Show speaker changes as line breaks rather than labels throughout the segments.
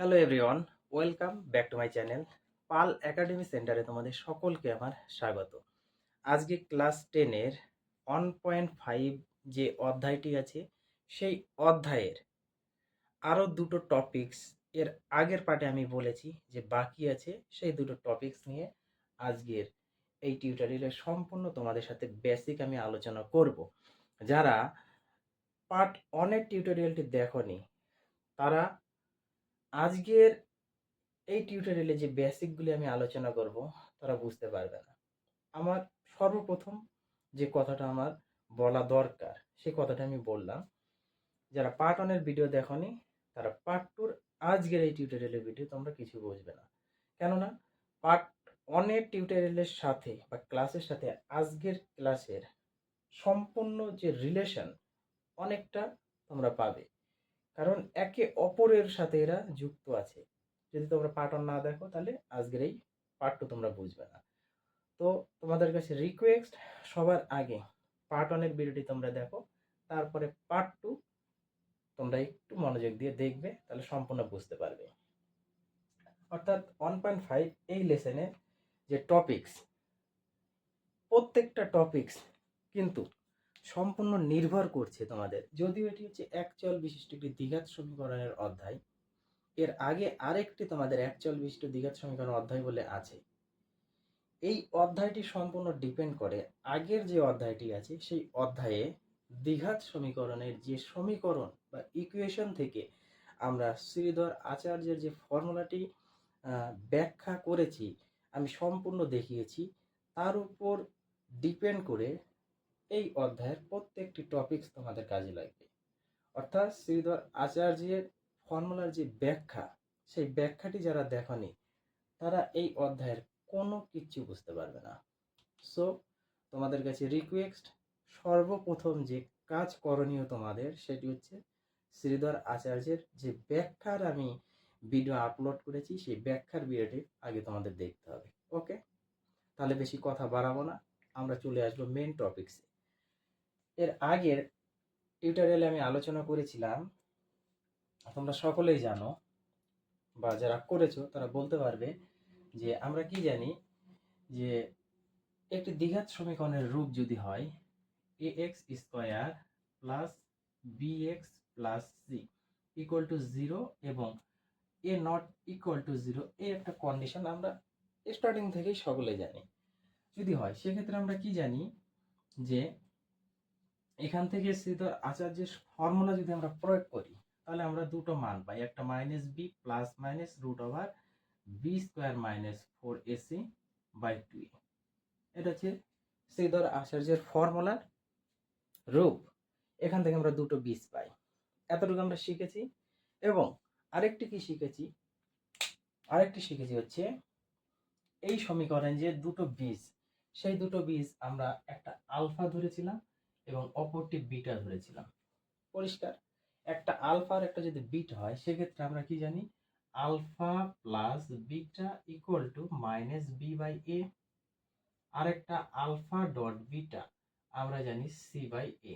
Hello everyone welcome back to my channel Pal academy সেন্টারে তোমাদের সকলকে আমার স্বাগত। আজকে ক্লাস টেনের ওয়ান পয়েন্ট ফাইভ যে অধ্যায়টি আছে, সেই অধ্যায়ের আরও দুটো টপিকস এর আগের পার্টে আমি বলেছি যে বাকি আছে, সেই দুটো টপিকস নিয়ে আজকের এই টিউটোরিয়ালে সম্পূর্ণ তোমাদের সাথে বেসিক আমি আলোচনা করব। যারা পার্ট ওয়ানের টিউটোরিয়ালটি দেখনি, তারা আজকের এই টিউটোরিয়ালে যে বেসিকগুলি আমি আলোচনা করব, তারা বুঝতে পারবে না। আমার সর্বপ্রথম যে কথাটা আমার বলা দরকার, সেই কথাটা আমি বললাম। যারা পার্ট ওয়ানের ভিডিও দেখনি, তারা পার্ট টুর আজকের এই টিউটোরিয়ালের ভিডিও তোমরা কিছু বুঝবে না। কেননা পার্ট ওয়ানের টিউটোরিয়ালের সাথে বা ক্লাসের সাথে আজকের ক্লাসের সম্পূর্ণ যে রিলেশন অনেকটা তোমরা পাবে। কারণ একে অপরের সাথে এরা যুক্ত আছে। যদি তোমরা পার্ট ওয়ান না দেখো, তাহলে আজকের এই পার্ট টু তোমরা বুঝবে না। তো তোমাদের কাছে রিকোয়েস্ট সবার আগে পার্ট ওয়ানের ভিডিওটি তোমরা দেখো, তারপরে পার্ট টু তোমরা একটু মনোযোগ দিয়ে দেখবে, তাহলে সম্পূর্ণ বুঝতে পারবে। অর্থাৎ ওয়ান পয়েন্ট ফাইভ এই লেসনে যে টপিকস প্রত্যেকটা টপিকস কিন্তু সম্পূর্ণ নির্ভর করছে তোমাদের। যদিও এটি হচ্ছে একচল বিশিষ্ট একটি দ্বিঘাত সমীকরণের অধ্যায়, এর আগে আরেকটি তোমাদের একচল বিশিষ্ট দ্বিঘাত সমীকরণ অধ্যায় বলে আছে। এই অধ্যায়টি সম্পূর্ণ ডিপেন্ড করে আগের যে অধ্যায়টি আছে, সেই অধ্যায়ে দ্বিঘাত সমীকরণের যে সমীকরণ বা ইকুয়েশন থেকে আমরা শ্রীধর আচার্যের যে ফর্মুলাটি ব্যাখ্যা করেছি, আমি সম্পূর্ণ দেখিয়েছি, তার উপর ডিপেন্ড করে এই অধ্যায়ের প্রত্যেকটি টপিকস তোমাদের কাজে লাগবে। অর্থাৎ শ্রীধর আচার্যের ফর্মুলার যে ব্যাখ্যা, সেই ব্যাখ্যাটি যারা দেখনি, তারা এই অধ্যায়ের কোনো কিচ্ছু বুঝতে পারবে না। সো তোমাদের কাছে রিকোয়েস্ট সর্বপ্রথম যে কাজ করণীয় তোমাদের, সেটি হচ্ছে শ্রীধর আচার্যের যে ব্যাখ্যার আমি ভিডিও আপলোড করেছি, সেই ব্যাখ্যার ভিডিওটি আগে তোমাদের দেখতে হবে। ওকে তাহলে বেশি কথা বাড়াবো না। আমরা চলে আসব মেন টপিকসে এর আগের টিউটোরিয়ালে আমি আলোচনা করেছিলাম। তোমরা সকলেই জানো বা যারা করেছ, তারা বলতে পারবে যে আমরা কি জানি যে একটি দ্বিঘাত সমীকরণের রূপ যদি হয় A X square plus B X plus C equal to zero এবং A not equal to zero এই একটা কন্ডিশন আমরা স্টার্টিং থেকেই সকলে জানি। যদি হয়, সেক্ষেত্রে আমরা কি জানি যে এখান থেকে শ্রীধর আচার্যের ফর্মুলা যদি আমরা প্রয়োগ করি, তাহলে আমরা দুটো মান পাই। একটা minus B plus minus root over B square minus four AC by two এটা হচ্ছে শ্রীধর আচার্যের ফর্মুলার রূপ। এখান থেকে আমরা দুটো বীজ পাই। এতটুকু আমরা শিখেছি। এবং আরেকটি কি শিখেছি? আরেকটি শিখেছি হচ্ছে এই সমীকরণে যে দুটো বীজ, সেই দুটো বীজ আমরা একটা আলফা ধরেছিলাম এবং অপরটি বিটা ধরেছিলাম। পরিষ্কার। একটা আলফা আর একটা যদি বিট হয় সেক্ষেত্রে আমরা কি জানি? Alpha plus beta equal to minus B by A আর একটা আলফা ডট বিটা আমরা জানি সি বাই এ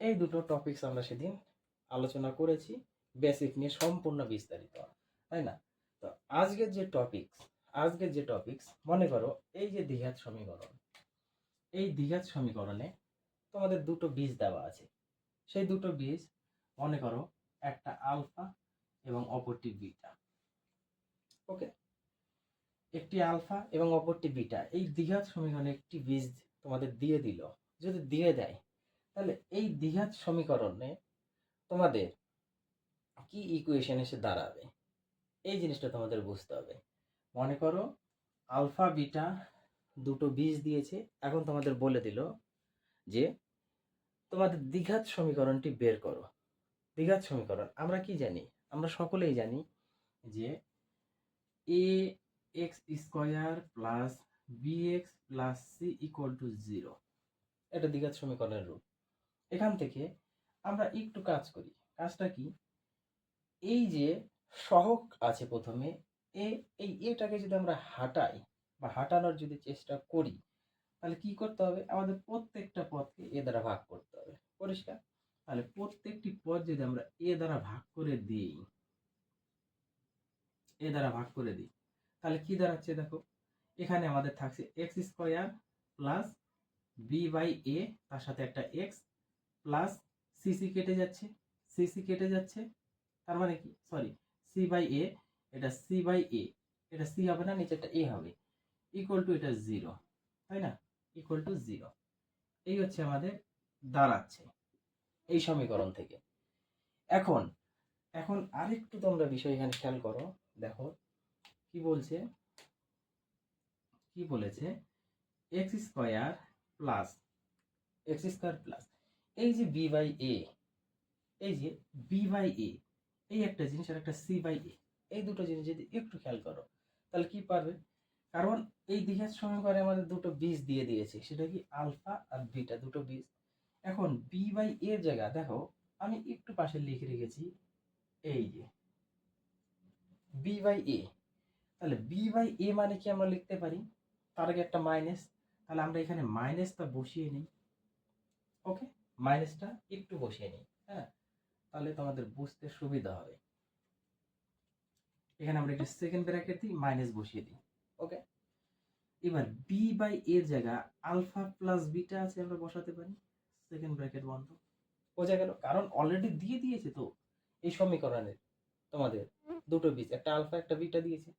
এই দুটো টপিকস আমরা সেদিন আলোচনা করেছি বেসিক নিয়ে সম্পূর্ণ বিস্তারিত। তাই না? তো আজকের যে টপিকস আজকের যে টপিকস মনে করো এই যে দ্বিঘাত সমীকরণ এই দ্বিঘাত সমীকরণে তোমাদের দুটো বীজ দেওয়া আছে। সেই দুটো বীজ, মনে করো, একটা আলফা এবং অপরটি বিটা। ওকে? একটি আলফা এবং অপরটি বিটা। এই দ্বিঘাত সমীকরণে একটি বীজ তোমাদের দিয়ে দিল। যদি দিয়ে দেয়, তাহলে এই দ্বিঘাত সমীকরণে তোমাদের কি ইকুয়েশন এসে দাঁড়াবে? এই জিনিসটা তোমাদের বুঝতে হবে। মনে করো, আলফা, বিটা দুটো বীজ দিয়েছে। এখন তোমাদের বলে দিল যে, তোমাদের দ্বিঘাত সমীকরণটি বের করো। দ্বিঘাত সমীকরণ, আমরা কি জানি? আমরা সকলেই জানি যে A X square plus B X plus C equal to zero এটা দ্বিঘাত সমীকরণের রূপ। এখান থেকে আমরা একটু কাজ করি। কাজটা কি? এই যে সহক আছে প্রথমে, এ, এই এটাকে যদি আমরা হাঁটাই বা হাঁটানোর যদি চেষ্টা করি, তাহলে কি করতে হবে? আমাদের প্রত্যেকটা পদকে এ দ্বারা ভাগ করতে হবে। পরিষ্কার? তাহলে প্রত্যেকটি পদ যদি আমরা এ দ্বারা ভাগ করে দিই, এ দ্বারা ভাগ করে দিই, তাহলে কি দাঁড়াচ্ছে দেখো? এখানে আমাদের থাকছে X square plus B by A তার সাথে একটা এক্স প্লাস সিসি কেটে যাচ্ছে। সিসি কেটে যাচ্ছে, তার মানে কি? সরি সি বাই এ এটা সি বাই এ এটা সি হবে না নিচে একটা এ হবে। ইকুয়াল টু এটা জিরো তাই না? ইকুয়াল টু জিরো এই হচ্ছে আমাদের দাঁড়াচ্ছে এই সমীকরণ থেকে। এখন এখন আরেকটু তোমরা বিষয় এখানে খেয়াল করো, দেখো, কি বলছে? কি বলেছে? X square plus X square plus এই যে বি বাই এ এই যে বি বাই এ এই একটা জিনিস আর একটা সি বাই এ এই দুটো জিনিস যদি একটু খেয়াল করো, তাহলে কি পারবে? কারণ এই দ্বিঘাত সমীকরণে আমাদের দুটো বীজ দিয়ে দিয়েছে, সেটা কি আলফা আর বিটা, দুটো বীজ। এখন বি বাই এর জায়গা, দেখো, আমি একটু পাশে লিখে রেখেছি, এই যে বি বাই এ তাহলে বি বাই এ মানে কি আমরা লিখতে পারি? তার আগে একটা মাইনাস তাহলে আমরা এখানে মাইনাসটা বসিয়ে নিই। ওকে মাইনাসটা একটু বসিয়ে নিই হ্যাঁ? তাহলে তোমাদের বুঝতে সুবিধা হবে। এখানে আমরা একটা সেকেন্ড ব্র্যাকেট দিই মাইনাস বসিয়ে দিই। ওকে এবার বি বাই এর জায়গা আলফা প্লাস বিটা আছে আমরা বসাতে পারি সেকেন্ড ব্র্যাকেট বন্ধ বোঝা গেল? কারণ অলরেডি দিয়ে দিয়েছে তো। এই সমীকরণের তোমাদের দুটো বীজ, একটা আলফা একটা বিটা দিয়েছে।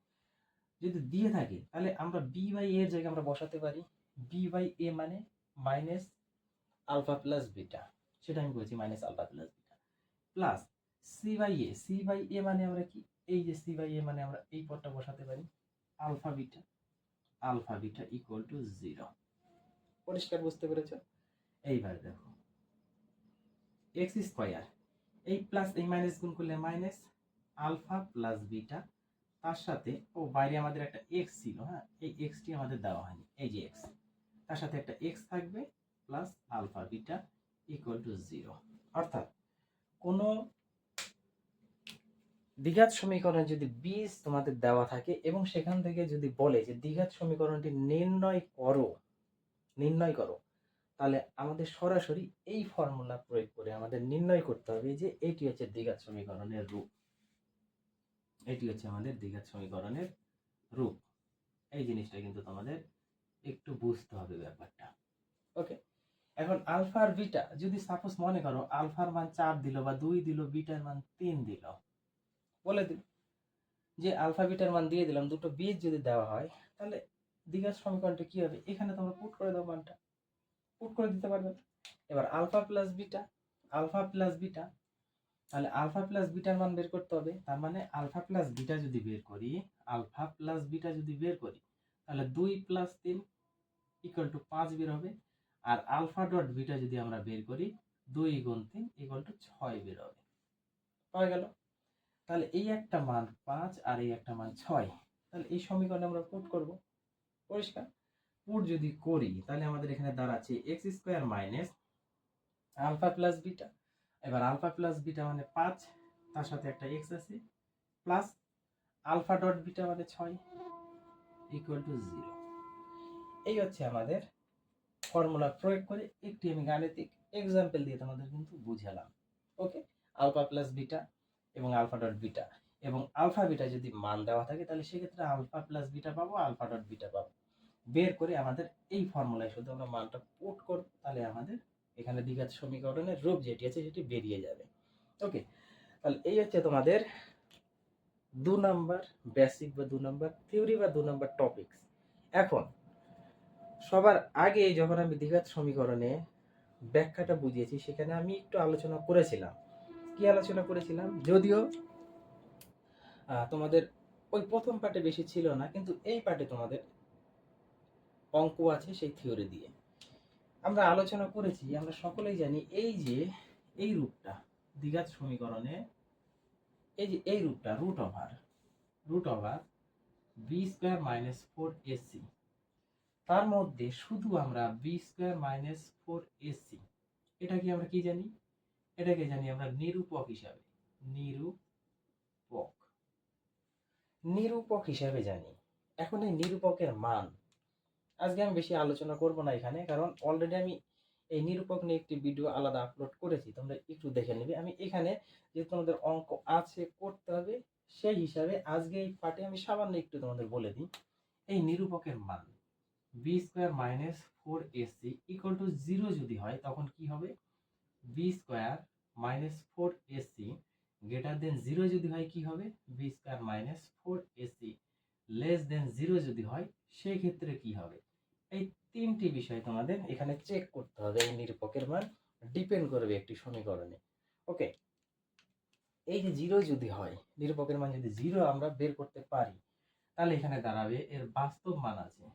যদি দিয়ে থাকে, তাহলে আমরা বি বাই এর জায়গায় আমরা বসাতে পারি। বি বাই এ মানে মাইনাস আলফা প্লাস বিটা সেটা আমি বলছি minus alpha plus beta plus C by A C by A মানে আমরা কি? এই যে সি বাই এ মানে আমরা এই পদটা বসাতে পারি। Alpha beta alpha beta equal to zero পরিষ্কার বুঝতে পেরেছ? এইবার দেখো এক্স স্কোয়ার এই প্লাস এই মাইনাস গুণ করলে মাইনাস আলফা প্লাস বিটা তার সাথে ও বাইরে আমাদের একটা এক্স ছিল হ্যাঁ এই এক্সটি আমাদের দেওয়া হয়নি এই যে এক্স তার সাথে একটা এক্স থাকবে plus alpha beta equal to zero অর্থাৎ কোনো দ্বিঘাত সমীকরণে যদি বীজ তোমাদের দেওয়া থাকে এবং সেখান থেকে যদি বলে যে দ্বিঘাত সমীকরণটি নির্ণয় করো নির্ণয় করো, তাহলে আমাদের সরাসরি এই ফর্মুলা প্রয়োগ করে আমাদের নির্ণয় করতে হবে যে এটি হচ্ছে দ্বিঘাত সমীকরণের রূপ। এটি হচ্ছে আমাদের দ্বিঘাত সমীকরণের রূপ। এই জিনিসটা কিন্তু তোমাদের একটু বুঝতে হবে ব্যাপারটা। ওকে? এখন আলফা আর বিটা, যদি সাপোজ মনে করো আলফার মান চার দিল বা দুই দিল, বিটার মান তিন দিল বলে দিল। যে আলফা বিটার মান দিয়ে দিলাম, দুটো বীজ যদি দেওয়া হয়, তাহলে দ্বিঘাত সমীকরণটা কি হবে? এখানে তোমরা পুট করে দাও মানটা। পুট করে দিতে পারবে এবার alpha plus beta, alpha plus beta, তাহলে আলফা প্লাস বিটার মান বের করতে হবে। তার মানে আলফা প্লাস বিটা যদি বের করি, আলফা প্লাস বিটা যদি বের করি, তাহলে দুই প্লাস তিন ইকুয়াল টু পাঁচ বের হবে। আর আলফা ডট বিটা যদি আমরা বের করি, দুই গুণ তিন ইকুয়াল টু ছয় বের হবে। পাওয়া গেল? তাহলে এই একটা মান পাঁচ আর এই একটা মান ছয়। তাহলে এই সমীকরণে আমরা পুট করব। পরিষ্কার? পুট যদি করি, তাহলে আমাদের এখানে দাঁড়াচ্ছে X square minus alpha plus beta. এবার আলফা প্লাস বিটা মানে পাঁচ, তার সাথে একটা এক্স আছে, প্লাস আলফা ডট বিটা মানে ছয় ইকুয়াল টু জিরো এই হচ্ছে আমাদের ফর্মুলা প্রয়োগ করে একটি আমি গাণিতিক এক্সাম্পল দিয়ে তোমাদের কিন্তু বুঝালাম। ওকে আলফা প্লাস বিটা এবং আলফা ডট বিটা। এবং আলফা বিটা যদি মান দেওয়া থাকে, তাহলে সেক্ষেত্রে আলফা প্লাস বিটা পাবো, আলফা ডট বিটা পাবো। বের করে আমাদের এই ফর্মুলায় শুধু আমরা মানটা পুট করব, তাহলে আমাদের এখানে দ্বিঘাত সমীকরণের রূপ যেটি আছে সেটি বেরিয়ে যাবে। ওকে, তাহলে এই হচ্ছে তোমাদের দু নাম্বার বেসিক বা দু নাম্বার থিওরি বা দু নাম্বার টপিকস এখন, সবার আগে যখন আমি দ্বিঘাত সমীকরণে ব্যাখ্যাটা বুঝিয়েছি, সেখানে আমি একটু আলোচনা করেছিলাম। কি আলোচনা করেছিলাম? যদিও তোমাদের ওই প্রথম পার্টে বেশি ছিল না, কিন্তু এই পার্টে তোমাদের অঙ্ক আছে সেই থিওরি দিয়ে। আমরা আলোচনা করেছি, আমরা সকলেই জানি এই যে, এই রূপটা দ্বিঘাত সমীকরণে, এই যে এই রূপটা root over root over B square minus four AC তার মধ্যে শুধু আমরা B square minus four AC এটা কি আমরা কি জানি? এটাকে জানি আমরা নিরূপক হিসাবে, নিরূপক। নিরূপক হিসাবে জানি। এখন এই নিরূপকের মান, আজকে আমি বেশি আলোচনা করব না এখানে, কারণ অলরেডি আমি এই নিরূপক নিয়ে একটি ভিডিও আলাদা আপলোড করেছি, তোমরা একটু দেখে নেবে। আমি এখানে যে তোমাদের অঙ্ক আছে, করতে হবে, সেই হিসাবে আজকে এই পার্টে আমি সামান্য একটু তোমাদের বলে দিই। এই নিরূপকের মান B square minus four AC equal to zero যদি হয়, তখন কি হবে? B square minus four AC greater than zero যদি হয় কি হবে? B square minus four AC less than zero যদি হয় সেই ক্ষেত্রে কি হবে? এই তিনটি বিষয় তোমাদের এখানে চেক করতে হবে, এই নিরূপকের মান ডিপেন্ড করবে একটি সমীকরণে। ওকে এই যে জিরো যদি হয় নিরূপকের মান যদি জিরো আমরা বের করতে পারি, তাহলে এখানে দাঁড়াবে এর বাস্তব মান আছে।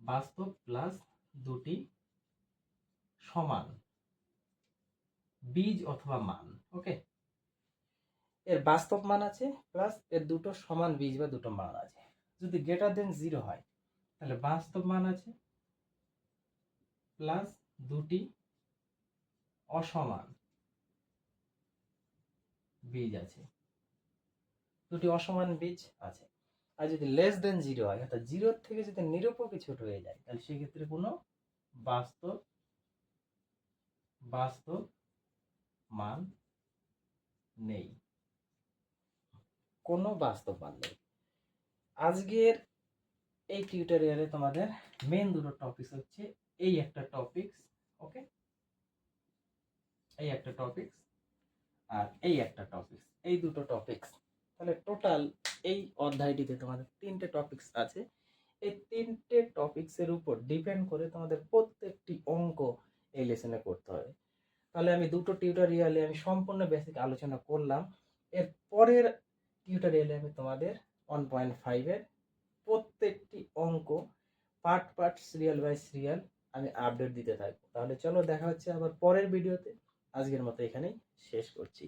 বাস্তব প্লাস দুটি সমান। বীজ অথবা মান, ওকে? এর বাস্তব মান আছে প্লাস এর দুটো সমান বীজ বা দুটো মান আছে। যদি গ্রেটার দেন জিরো হয়, তাহলে বাস্তব মান আছে প্লাস দুটি অসমান বীজ আছে। দুটি অসমান বীজ আছে। আর যদি লেস দেন জিরো হয়, অর্থাৎ জিরোর থেকে যদি নিরূপকে ছোট হয়ে যায়, তাহলে সেক্ষেত্রে কোনো বাস্তব বাস্তব মান নেই। কোনো বাস্তব মান নেই। আজকের এই টিউটোরিয়ালে তোমাদের মেন দুটো টপিক হচ্ছে এই একটা টপিকস ওকে এই একটা টপিকস আর এই একটা টপিকস এই দুটো টপিকস তাহলে টোটাল এই অধ্যায়টিতে তোমাদের তিনটে টপিকস আছে। এই তিনটে টপিকসের উপর ডিপেন্ড করে তোমাদের প্রত্যেকটি অঙ্ক এই লেসনে করতে হবে। তাহলে আমি দুটো টিউটোরিয়ালে আমি সম্পূর্ণ বেসিক আলোচনা করলাম। এর পরের টিউটোরিয়ালে আমি তোমাদের ওয়ান পয়েন্ট ফাইভের প্রত্যেকটি অঙ্ক part part serial by serial আমি আপডেট দিতে থাকব। তাহলে চলো দেখা হচ্ছে আবার পরের ভিডিওতে আজকের মতো এখানেই শেষ করছি।